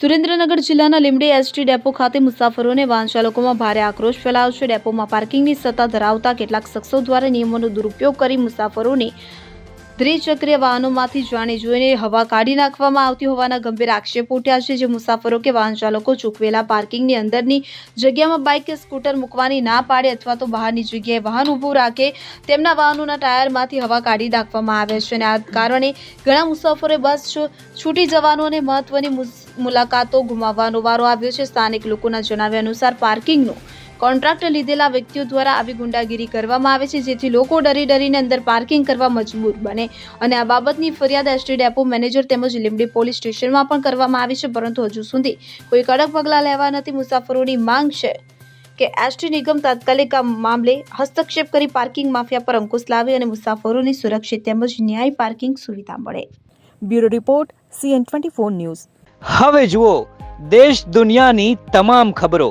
સુરેન્દ્રનગર જિલ્લાના Limdi ST depot ખાતે મુસાફરોને વાહન ચાલકોમાં ભારે આક્રોશ ફેલાયો છે. ડેપોમાં પાર્કિંગની સત્તા ધરાવતા કેટલાક શખ્સો દ્વારા નિયમોનો દુરુપયોગ કરી મુસાફરોને દ્વિચક્રીય વાહનોમાંથી જાણી જોઈને હવા કાઢી નાખવામાં આવતી હોવાના ગંભીર આક્ષેપ ઉઠ્યા છે, જે મુસાફરો કે વાહન ચાલકો ચૂકવેલા પાર્કિંગની અંદરની જગ્યામાં બાઇક કે સ્કૂટર મૂકવાની ના પાડે અથવા તો બહારની જગ્યાએ વાહન ઊભું રાખે, તેમના વાહનોના ટાયરમાંથી હવા કાઢી નાખવામાં આવે છે અને આ કારણે ઘણા મુસાફરોએ બસ છૂટી જવાનો અને મહત્વની મુલાકાતો ગુમાવવાનો વારો આવ્યો છે. સ્થાનિક લોકોના જણાવ્યા અનુસાર પાર્કિંગનો કોન્ટ્રાક્ટ લીધેલા વ્યક્તિઓ દ્વારા આવી ગુંડાગીરી કરવામાં આવે છે જેથી લોકો ડરી ડરીને અંદર પાર્કિંગ કરવા મજબૂર બને. અને આ બાબતની ફરિયાદ એસટી ડેપો મેનેજર તેમજ લીંબડી પોલીસ સ્ટેશનમાં પણ કરવામાં આવી છે પરંતુ હજુ સુધી કોઈ કડક પગલાં લેવા નથી. મુસાફરોની માંગ છે કે એસટી નિગમ તાત્કાલિક આ મામલે હસ્તક્ષેપ કરી પાર્કિંગ માફિયા પર અંકુશ લાવે અને મુસાફરોની સુરક્ષિત તેમજ ન્યાય પાર્કિંગ સુવિધા મળે. Bureau report CN twenty four news. હવે જુઓ દેશ દુનિયાની તમામ ખબરો.